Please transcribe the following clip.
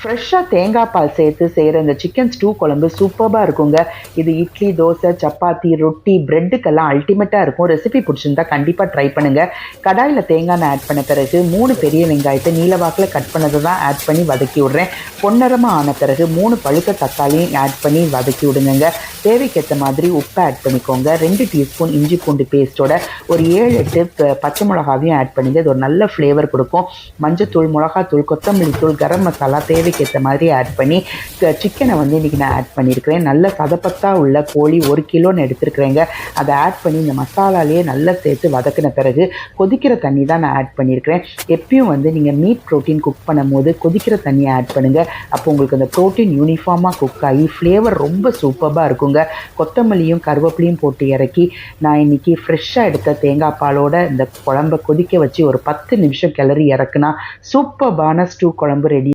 ஃப்ரெஷ்ஷாக தேங்காய் பால் சேர்த்து செய்கிற இந்த சிக்கன் ஸ்டூ குழம்பு சூப்பராக இருக்குங்க. இது இட்லி தோசை சப்பாத்தி ரொட்டி பிரெட்டுக்கெல்லாம் அல்டிமேட்டாக இருக்கும். ரெசிபி பிடிச்சிருந்தா கண்டிப்பாக ட்ரை பண்ணுங்கள் கடாயில் தேங்காய் ஆட் பண்ண பிறகு மூணு பெரிய வெங்காயத்தை நீலவாக்கில் கட் பண்ணதை தான் ஆட் பண்ணி வதக்கி விட்றேன். பொன்னரமாக ஆன பிறகு மூணு பழுத்த தக்காளியும் ஆட் பண்ணி வதக்கி விடுங்க தேவைக்கேற்ற மாதிரி உப்பை ஆட் பண்ணிக்கோங்க. ரெண்டு டீஸ்பூன் இஞ்சி பூண்டு பேஸ்ட்டோட ஒரு ஏழு எட்டு பச்சை மிளகாவையும் ஆட் பண்ணுங்க. இது ஒரு நல்ல ஃப்ளேவர் கொடுக்கும். மஞ்சத்தூள் மிளகாத்தூள் கொத்தமல்லி தூள் கரம் மசாலா தேவைக்கேற்ற மாதிரி ஆட் பண்ணி சிக்கனை வந்து இன்றைக்கி நான் ஆட் பண்ணியிருக்கிறேன் நல்ல சதப்பத்தாக உள்ள கோழி ஒரு கிலோன்னு எடுத்துருக்குறேங்க. அதை ஆட் பண்ணி இந்த மசாலாலேயே நல்லா சேர்த்து வதக்கின பிறகு கொதிக்கிற தண்ணி தான் நான் ஆட் பண்ணியிருக்கிறேன் எப்பயும் வந்து நீங்கள் மீட் ப்ரோட்டீன் குக் பண்ணும்போது கொதிக்கிற தண்ணியை ஆட் பண்ணுங்கள் அப்போ உங்களுக்கு அந்த ப்ரோட்டீன் யூனிஃபார்மாக குக் ஆகி ஃப்ளேவர் ரொம்ப சூப்பராக இருக்குங்க. கொத்தமல்லியும் கருவேப்பிலையும் போட்டு இறக்கி நான் இன்னைக்கு ஃப்ரெஷ்ஷாக எடுத்த தேங்காய் பாலோட இந்த குழம்ப கொதிக்க வச்சு ஒரு பத்து நிமிஷம் கிளறி இறக்குனா சூப்பர்பான ஸ்டூ குழம்பு ரெடி